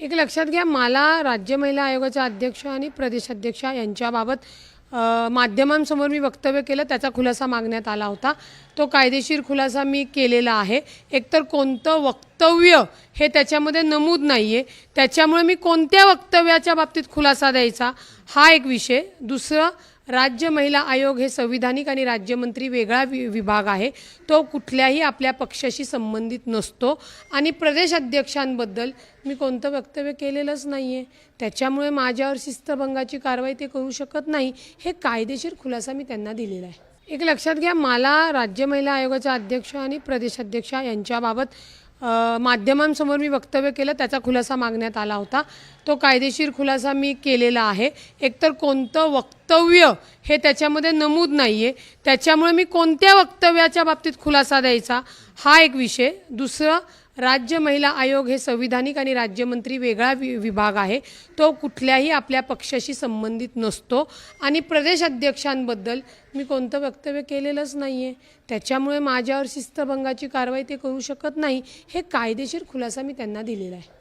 एक लक्षात घ्या मला राज्य महिला आयोगाच्या अध्यक्ष आणि प्रदेशाध्यक्षा यांच्याबाबत माध्यमांसमोर मी वक्तव्य केलं त्याचा खुलासा मागण्यात आला होता. तो कायदेशीर खुलासा मी केलेला आहे. एकतर कोणतं वक्तव्य हे त्याच्यामध्ये नमूद नाही आहे त्याच्यामुळे मी कोणत्या वक्तव्याच्या बाबतीत खुलासा द्यायचा हा एक विषय. दुसरं राज्य महिला आयोग हे संविधानिक आणि राज्यमंत्री वेगळा वि विभाग आहे. तो कुठल्याही आपल्या पक्षाशी संबंधित नसतो. आणि प्रदेश अध्यक्षांबद्दल मी कोणतं वक्तव्य केलेलंच नाही आहे त्याच्यामुळे माझ्यावर शिस्तभंगाची कारवाई ते करू शकत नाही. हे कायदेशीर खुलासा मी त्यांना दिलेला आहे. एक लक्षात घ्या मला राज्य महिला आयोगाचा अध्यक्ष आणि प्रदेशाध्यक्षा यांच्याबाबत माध्यमांसमोर मी वक्तव्य केलं त्याचा खुलासा मागण्यात आला होता. तो कायदेशीर खुलासा मी केलेला आहे. एकतर कोणतं वक्तव्य हे त्याच्यामध्ये नमूद नाही आहे त्याच्यामुळे मी कोणत्या वक्तव्याच्या बाबतीत खुलासा द्यायचा हा एक विषय. दुसरं राज्य महिला आयोग हे संविधानिक आणि राज्यमंत्री वेगळा वि विभाग आहे. तो कुठल्याही आपल्या पक्षाशी संबंधित नसतो. आणि प्रदेश अध्यक्षांबद्दल मी कोणतं वक्तव्य केलेलंच नाही आहे त्याच्यामुळे माझ्यावर शिस्तभंगाची कारवाई ते करू शकत नाही. हे कायदेशीर खुलासा मी त्यांना दिलेला आहे.